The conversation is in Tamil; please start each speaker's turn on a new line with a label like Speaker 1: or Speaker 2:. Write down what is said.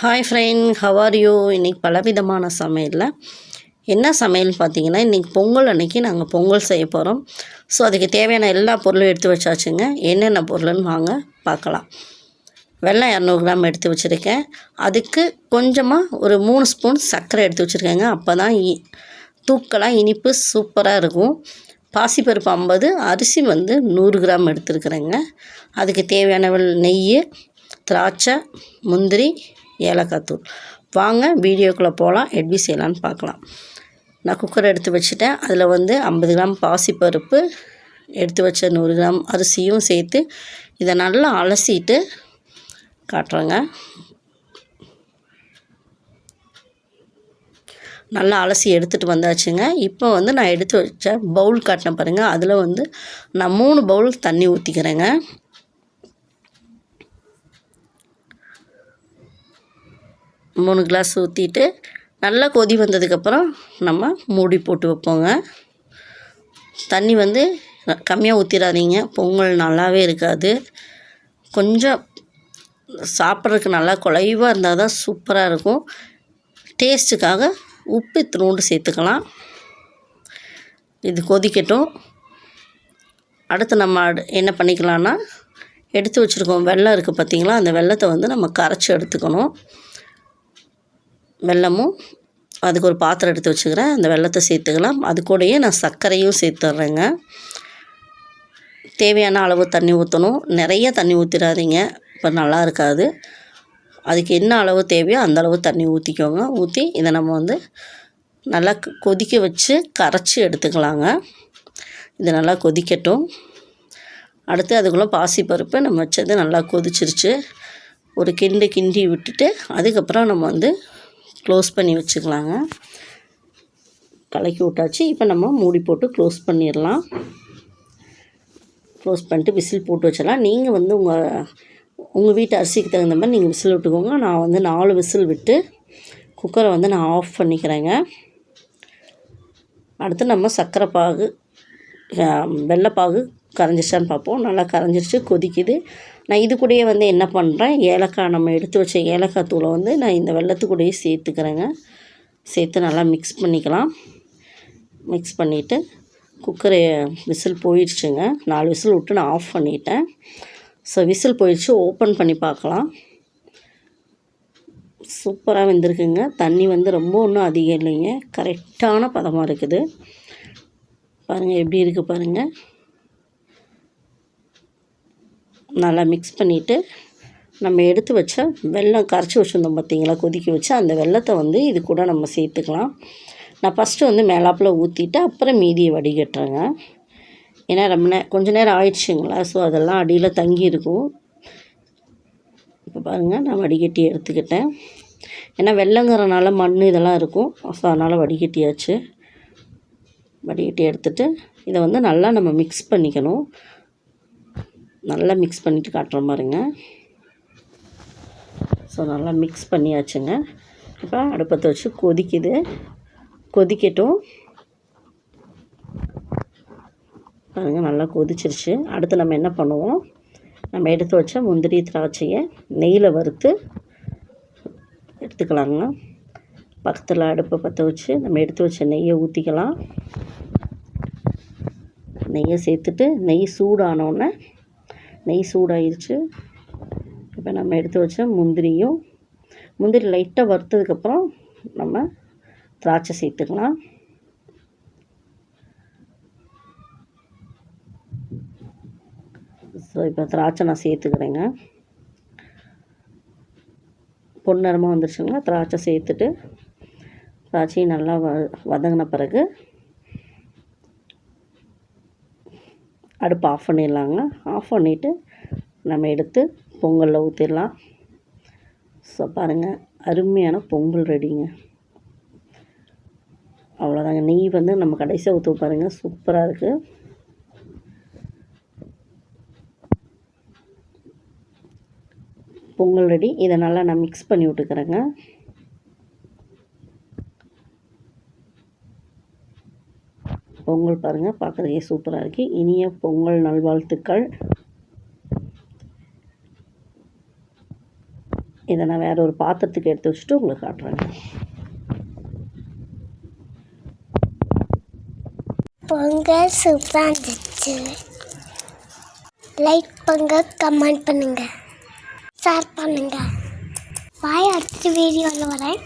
Speaker 1: Hi friend how are you இன்றைக்கி பலவிதமான சமையலில். என்ன சமையல்னு பார்த்தீங்கன்னா இன்றைக்கி பொங்கல் அன்னைக்கு நாங்கள் பொங்கல் செய்ய போகிறோம் ஸோ அதுக்கு தேவையான எல்லா பொருளும் எடுத்து வச்சாச்சுங்க. என்னென்ன பொருள்னு வாங்க பார்க்கலாம். வெள்ளம் இரநூறு கிராம் எடுத்து வச்சுருக்கேன். அதுக்கு கொஞ்சமாக ஒரு மூணு ஸ்பூன் சர்க்கரை எடுத்து வச்சுருக்கேங்க. அப்போ தான் இ தூக்கலாக இனிப்பு சூப்பராக இருக்கும். பாசிப்பருப்பு ஐம்பது அரிசி வந்து நூறு கிராம் எடுத்துருக்குறேங்க. அதுக்கு தேவையான நெய் திராட்சை முந்திரி ஏலக்காய் தூள். வாங்க வீடியோக்குள்ளே போகலாம் எப்படி செய்யலான்னு பார்க்கலாம். நான் குக்கர் எடுத்து வச்சுட்டேன். அதில் வந்து ஐம்பது கிராம் பாசிப்பருப்பு எடுத்து வச்ச நூறு கிராம் அரிசியும் சேர்த்து இதை நல்லா அலசிட்டு காட்டுறேங்க. நல்லா அலசி எடுத்துகிட்டு வந்தாச்சுங்க. இப்போ வந்து நான் எடுத்து வச்ச பவுல் காட்டினேன் பாருங்கள் அதில் வந்து நான் மூணு பவுல் தண்ணி ஊற்றிக்கிறேங்க மூணு கிளாஸ் ஊற்றிட்டு நல்லா கொதி வந்ததுக்கப்புறம் நம்ம மூடி போட்டு வைப்போங்க. தண்ணி வந்து கம்மியாக ஊற்றிடாதீங்க பொங்கல் நல்லாவே இருக்காது. கொஞ்சம் சாப்பிட்றதுக்கு நல்லா குலைவாக இருந்தால் தான் சூப்பராக இருக்கும். டேஸ்ட்டுக்காக உப்பு இத்தினோண்டு சேர்த்துக்கலாம். இது கொதிக்கட்டும். அடுத்து நம்ம அடு- என்ன பண்ணிக்கலாம்னா எடுத்து வச்சுருக்கோம் வெள்ளம் இருக்குது பார்த்தீங்களா அந்த வெள்ளத்தை வந்து நம்ம கரைச்சி எடுத்துக்கணும். வெல்லமும் அதுக்கு ஒரு பாத்திரம் எடுத்து வச்சுக்கிறேன். அந்த வெல்லத்தை சேர்த்துக்கலாம். அது கூடயே நான் சர்க்கரையும் சேர்த்துட்றேங்க தேவையான அளவு தண்ணி ஊற்றணும் நிறைய தண்ணி ஊற்றிடாதீங்க இப்போ நல்லா இருக்காது. அதுக்கு என்ன அளவு தேவையோ அந்த அளவு தண்ணி ஊற்றிக்கோங்க ஊற்றி இதை நம்ம வந்து நல்லா கொதிக்க வச்சு கரைச்சி எடுத்துக்கலாங்க. இது நல்லா கொதிக்கட்டும். அடுத்து அதுக்குள்ளே பாசிப்பருப்பு நம்ம வச்சது நல்லா கொதிச்சிருச்சு. ஒரு கிண்டு கிண்டி விட்டுட்டு அதுக்கப்புறம் நம்ம வந்து க்ளோஸ் பண்ணி வச்சுக்கலாங்க. கலக்கி விட்டாச்சு. இப்போ நம்ம மூடி போட்டு க்ளோஸ் பண்ணிடலாம். க்ளோஸ் பண்ணிட்டு விசில் போட்டு வச்சிடலாம். நீங்கள் வந்து உங்கள் உங்கள் வீட்டு அரிசிக்கு தகுந்த மாதிரி நீங்கள் விசில் விட்டுக்கோங்க. நான் வந்து நாலு விசில் விட்டு குக்கரை வந்து நான் ஆஃப் பண்ணிக்கிறேங்க. அடுத்து நம்ம சர்க்கரை பாகு வெள்ளைப்பாகு கரைஞ்சிச்சான்னு பார்ப்போம். நல்லா கரைஞ்சிருச்சு கொதிக்குது. நான் இது கூடயே வந்து என்ன பண்ணுறேன் ஏலக்காய் நம்ம எடுத்து வச்ச ஏலக்காய் தூளை வந்து நான் இந்த வெள்ளத்து கூடயே சேர்த்துக்கிறேங்க. சேர்த்து நல்லா மிக்ஸ் பண்ணிக்கலாம். மிக்ஸ் பண்ணிவிட்டு குக்கரை விசில் போயிடுச்சுங்க. நாலு விசில் விட்டு நான் ஆஃப் பண்ணிட்டேன். ஸோ விசில் போயிடுச்சு. ஓப்பன் பண்ணி பார்க்கலாம். சூப்பராக வெந்திருக்குங்க. தண்ணி வந்து ரொம்ப ஒன்றும் அதிகம் இல்லைங்க. கரெக்டான பதமாக இருக்குது. பாருங்கள் எப்படி இருக்குது பாருங்கள் நல்லா மிக்ஸ் பண்ணிவிட்டு நம்ம எடுத்து வச்ச வெல்லம் கரைச்சி வச்சுருந்தோம் பார்த்தீங்களா கொதிக்க வச்சு அந்த வெல்லத்தை வந்து இது கூட நம்ம சேர்த்துக்கலாம். நான் ஃபஸ்ட்டு வந்து மேலாப்பில் ஊற்றிட்டு அப்புறம் மீதியை வடிகட்டுறேங்க. ஏன்னா ரொம்ப நே கொஞ்ச நேரம் ஆயிடுச்சுங்களா? ஸோ அதெல்லாம் அடியில் தங்கி இருக்கும். இப்போ பாருங்கள் நான் வடிகட்டி எடுத்துக்கிட்டேன். ஏன்னா வெள்ளங்கிறனால மண் இதெல்லாம் இருக்கும். ஸோ அதனால் வடிகட்டியாச்சு. வடிகட்டி எடுத்துட்டு இதை வந்து நல்லா நம்ம மிக்ஸ் பண்ணிக்கணும். நல்லா மிக்ஸ் பண்ணிவிட்டு காட்டுற மாதிரிங்க ஸோ நல்லா மிக்ஸ் பண்ணியாச்சுங்க. இப்போ அடுப்பத்தை வச்சு கொதிக்குது. கொதிக்கட்டும். பாருங்க நல்லா கொதிச்சிருச்சு. அடுத்து நம்ம என்ன பண்ணுவோம்? நம்ம எடுத்து வச்ச முந்திரி திராட்சையை நெய்யில் வறுத்து எடுத்துக்கலாங்க. பக்கத்தில் அடுப்பை பற்ற வச்சு நம்ம எடுத்து வச்ச நெய்யை ஊற்றிக்கலாம் நெய்யை சேர்த்துட்டு நெய் சூடானோடனே நெய் சூடாயிருச்சு. இப்போ நம்ம எடுத்து வச்ச முந்திரியும் முந்திரி லைட்டாக வறுத்ததுக்கப்புறம் நம்ம திராட்சை சேர்த்துக்கலாம். ஸோ இப்போ திராட்சை நான் சேர்த்துக்கிறேங்க. பொன்னிறமாக வந்துருச்சுங்களா திராட்சை சேர்த்துட்டு திராட்சையும் நல்லா வ வதங்கின பிறகு அடுப்பு ஆஃப் பண்ணிடலாங்க. ஆஃப் பண்ணிவிட்டு நம்ம எடுத்து பொங்கலில் ஊற்றிடலாம் ஸோ பாருங்கள் அருமையான பொங்கல் ரெடிங்க அவ்வளோதாங்க நெய் வந்து நம்ம கடைசியாக ஊற்று பாருங்கள் சூப்பராக இருக்குது பொங்கல் ரெடி இதை நல்லா நான் மிக்ஸ் பண்ணி விட்டுக்கிறேங்க. பொங்கல் பாருங்கள் பார்க்குறதுக்கே சூப்பராக இருக்குது இனிய பொங்கல் நல்வாழ்த்துக்கள். இதை நான் வேறு ஒரு பாத்திரத்துக்கு எடுத்து வச்சுட்டு உங்களுக்கு காட்டுறேங்க.
Speaker 2: பொங்கல் சூப்பராக இருந்துச்சு. லைக் பண்ணுங்க கமெண்ட் பண்ணுங்கள் ஷேர் பண்ணுங்க. பாய் அடுத்த வீடியோவில் வரேன்.